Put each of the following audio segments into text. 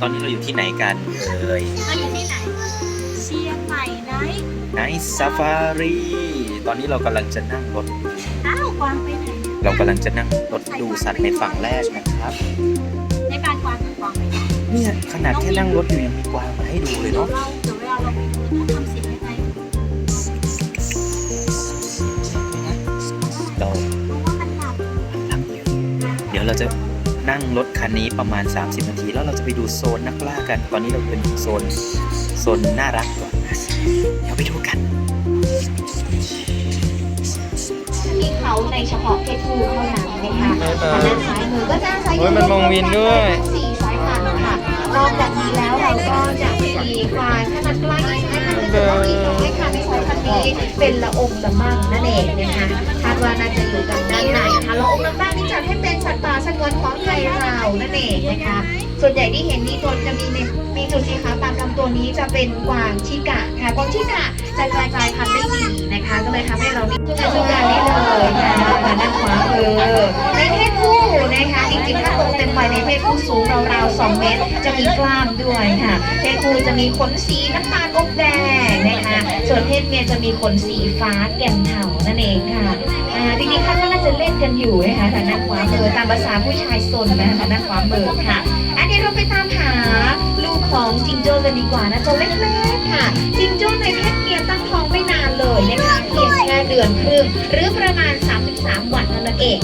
ตอนนี้เราอยู่ที่ไหนกันเอ่ยเราอยู่ที่ไหนเชียงใหม่ไหนไนซาฟารีตอนนี้เรากำลังจะนั่งรถ อ้าวกวางไปไหนเรากำลังจะนั่งรถดูสัตว์ในฝั่งแรกนะครับ ในการกวางกวางไปไหนเนี่ยขนาดแค่นั่งรถอยู่ยังมีกวางมาให้ดูเลยเดี๋ยวเนาะเราเดี๋ยวเวลาเราไปดูต้องทำเสียงยังไงเราเพราะว่ามันหลับนั่งอยู่เดี๋ยวเราจะ นั่งรถคันนี้ประมาณ 30 นาที แล้วเราจะไปดูโซนนักล่ากัน ตอนนี้เราเป็นโซนโซนน่ารักก่อนเดี๋ยวไปดูกันมีเขาในเฉพาะเพศผู้เท่านั้นนะคะทางด้านซ้ายมือก็จะใช้โอ้ยมันมองวินด้วยสี่สายพันธุ์ค่ะนอกจากนี้แล้วเราก็จะมีควายขนาดกลางอีกสายพันธุ์หนึงแต่ว่าอีกน้อยค่ะในสายพันธุ์นี้เป็นละองละมั่งนั่นเองนะคะคาดว่าน่าจะอยู่กันด้านในค่ะละองละมั่งนี่จัดให้เป็นสัตว์ป่าสงวานั่นเองนะคะ ส่วนใหญ่ที่เห็นนี่ตัวจะมีในมีจุดสีขาวตามลำตัวนี้จะเป็นกวางชิกะค่ะกวางชิกะจะกลายกลายพันธุ์ได้ดีนะคะ ก็เลยทำให้เรานี่คือสุการนี้เลยค่ะมาด้านขวาเออในเพศผู้นะคะจริงๆถ้าโตเต็มวัยในเพศผู้สูงราวๆ2เมตร จะมีกล้ามด้วยค่ะเพศผู้จะมีขนสีน้ำตาลอบแดงนะคะ ส่วนเพศเมียจะมีขนสีฟ้าแก่นเทานั่นเองค่ะ จริงๆคาดว่าน่าจะเล่นกันอยู่นะคะทางด้านขวามือตามภาษาผู้ชายซนนะคะทางด้านขวามือค่ะอันนี้เราไปตามหาลูกของจิงโจ้กันดีกว่านะตัวเล็กๆค่ะจิงโจ้ในเพศเมียตั้งท้องไม่นานเลยนะคะเพียงแค่เดือนครึ่งหรือประมาณ 33 วันเท่านั้นเอง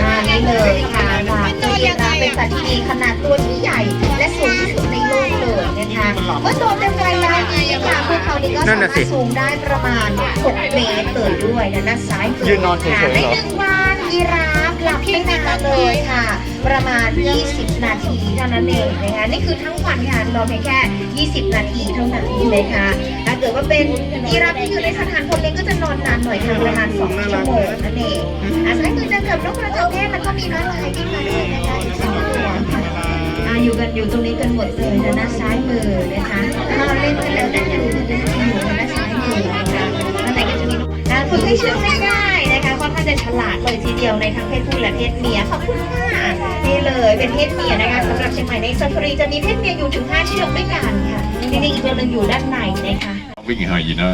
อ่านี่เลยค่ะว่าตัวยีราเป็นสัตว์ที่มีขนาดตัวที่ใหญ่ และสูงที่สุดใน เลยนะคะเมื่อโตเต็มวัยแล้วนี่ค่ะพวกเขานี่ก็สามารถสูงได้ประมาณ 6 เมตรเลยด้วยนะด้านซ้ายมืยืนนอนเฉยๆค่ะเหรอในหนึ่งวันยีราฟหลับไม่นานเลยค่ะ ประมาณ 20 นาทีเท่านั้นเองนะคะนี่คือทั้งวันค่ะรอเพียงแค่ 20 นาทีเท่านั้นนะคะถ้าเกิดว่าเป็นยีราฟที่อยู่ในสถานคนเลี้ยงก็จะนอนนานหน่อยค่ะประมาณ 2 ชั่วโมงนั่นเองอาซ้ายมือจะเกิดนกกระจอกเทศแล้วก็มีน้อยลายวิ่มาด้วยนะคะอีกสองตัว อยู่ตรงนี้กันหมดเลยนะด้านซ้ายมือนะคะถ้าเราเล่นกันแล้วนั่นอยู่กันอยู่ทางด้านซ้ายมือนะคะด้านไหนก็จะมีนกอ่าฝึกให้เชื่องง่ายๆนะคะค่อนข้างจะฉลาดเลยทีเดียวในทั้งเพศผู้และเพศเมียขอบคุณค่ะนี่เลยเป็นเพศเมียนะคะสำหรับเชียงใหม่ในซาฟารีจะมีเพศเมียอยู่ถึง5เชือกด้วยกันค่ะจริงๆอีกตัวหนึงอยู่ด้านในนะคะวิ่งไฮยีน่า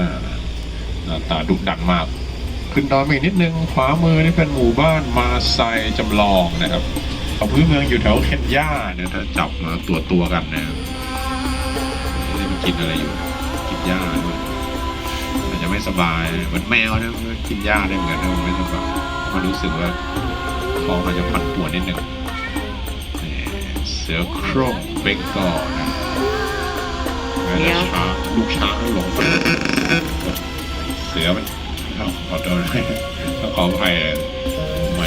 หน้าตาดุดันมาก ขึ้นดอยมาอีนิดนึงขวามือนี่เป็นหมู่บ้านมาไซจำลองนะครับ เอาพื้นเมืองอยู่แถวเคนยาเนี่ยถ้าจับมาตัวตัวๆกันนะครับนี่มันกินอะไรอยู่ กินหญ้าด้วยมันจะไม่สบายเหมือนแมวนะมันกินหญ้าได้เหมือนกันมันไม่สบายมันรู้สึกว่าคอมันจะพันปวดนิดนึงนี่เสือโคร่งเบงกอลนะแล้วช้างลูกช้างหลงไปเสือมันเอาขอโทษต้องขออภัย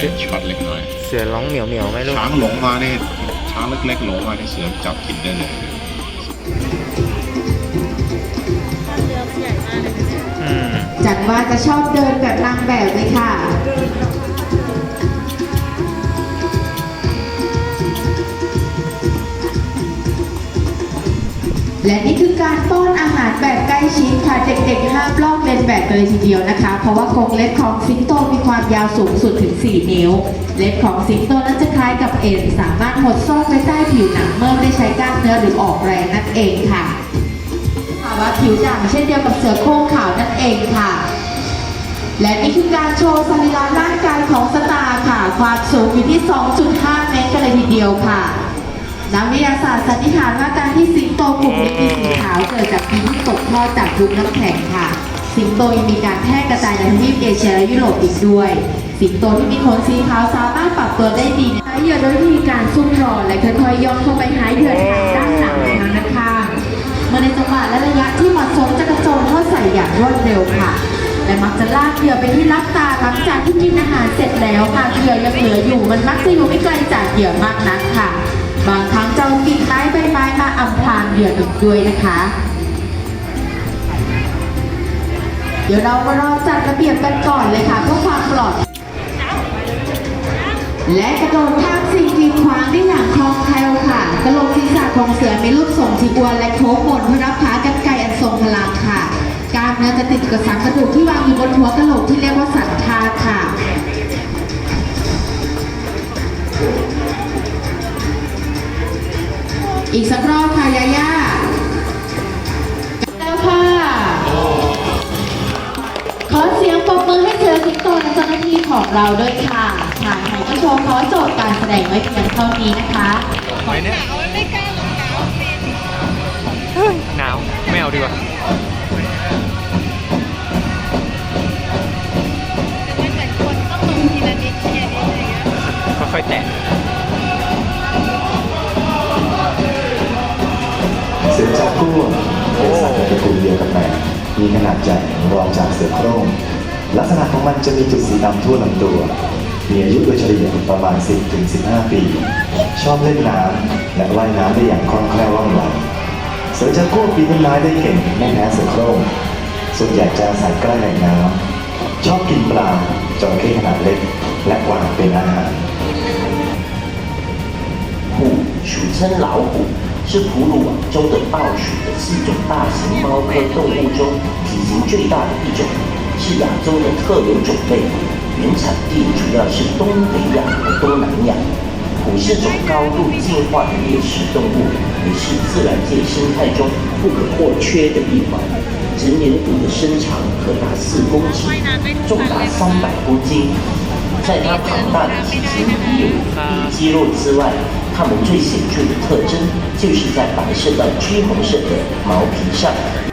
ไม่ช็อตเล็กน้อย เสือร้องเหมียวเหมียวๆไหมลูกช้างหลงมาเนี่ยช้างเล็กๆหลงมาเนี่ยเสือจับกินได้เลยอืมจัดว่าจะชอบเดินแบบนางแบบเลยค่ะ และนี่คือ การป้อนอาหารแบบใกล้ชิดค่ะ เด็กๆห้ามลอกเลียนแบบกันเลยทีเดียวนะคะ เพราะว่ากรงเล็บของสิงโตมีความยาวสูงสุดถึง 4 นิ้ว เล็บของสิงโตนั้นจะคล้ายกับเอ็นสามารถหดซ่อนไว้ใต้ผิวหนังเมื่อไม่ได้ใช้กล้ามเนื้อหรือออกแรงนั่นเองค่ะภาวะผิวด่างเช่นเดียวกับเสือโคร่งขาวนั่นเองค่ะ และนี่คือการโชว์สรีระร่างกายของสตาร์ค่ะ ความสูงอยู่ที่ 2.5 เมตรกันเลยทีเดียวค่ะ นักวิทยาศาสตร์สันนิษฐานว่าการที่สิงโตกลุ่มนี้มีสีขาวเกิดจากดินที่ตกทอดจากยุคน้ำแข็งค่ะ สิงโตยังมีการแพร่กระจายในทวีปเอเชียและยุโรปอีกด้วย สิงโตที่มีขนสีขาวสามารถปรับตัวได้ดีใช้เหยื่อโดยวิธีการซุ่มรอและค่อยๆย่องเข้าไปหาเหยื่อทางด้านหลังทางด้านข้างเมื่อในจังหวะและระยะที่เหมาะสมจะกระโจนเข้าใส่อย่างรวดเร็วค่ะและมักจะลากเหยื่อไปที่รับตาหลังจากที่กินอาหารเสร็จแล้วค่ะเหยื่อยังเหลืออยู่มันมักจะอยู่ไม่ไกลจากเหยื่อมากนักค่ะ บางครั้งจะเอากิ่งไม้ใบไม้มาอำพรางเหยื่ออีกด้วยนะคะ เดี๋ยวเรามารอจัดระเบียบกันก่อนเลยค่ะเพื่อความปลอด และกระโดดข้ามสิ่งกีดขวางได้อย่างคล่องแคล่วค่ะกระโหลกศีรษะของเสือมีรูปทรงที่อ้วนและโค้งมนเพื่อรับขากันไกรอันทรงพลังค่ะกล้ามเนื้อจะติดกับสันกระดูกที่วางอยู่บนหัวกระโหลกที่เรียกว่าสันคาค่ะ อีกสักรอบค่ะยาย่าแล้วค่ะ ขอเสียงปรบมือให้เธอทุกตและเจ้าหน้าที่ของเราด้วยค่ะค่ะไทก็โชว์ขอจบการแสดงไว้เพียงเท่านี้นะคะขอเนี่ยหนาวไม่เอาดีกว่าค่อยๆแตะ เสือจากัวเป็นสัตว์ในตระกูลเดียวกับแมวมีขนาดใหญ่รองจากเสือโคร่ง ลักษณะของมันจะมีจุดสีดำทั่วลำตัว มีอายุโดยเฉลี่ยประมาณ 10-15 ปี ชอบเล่นน้ำและว่ายน้ำได้อย่างคล่องแคล่วว่องไวเสือจากัวปีนต้นไม้ได้เก่งไม่แพ้เสือโคร่ง ส่วนใหญ่จะอาศัยใกล้แหล่งน้ำชอบกินปลาจระเข้ขนาดเล็ก และกวางเป็นอาหาร 虎俗称老虎， 是哺乳网中的豹属的四种大型猫科动物中体型最大的一种，是亚洲的特有种类。原产地主要是东北亚和东南亚。虎是种高度进化的猎食动物，也是自然界生态中不可或缺的一环。成年虎的身长可达四公尺，重达三百公斤。在它庞大的体型有肌肉之外，它们最显著的特征就是在白色到橘红色的毛皮上。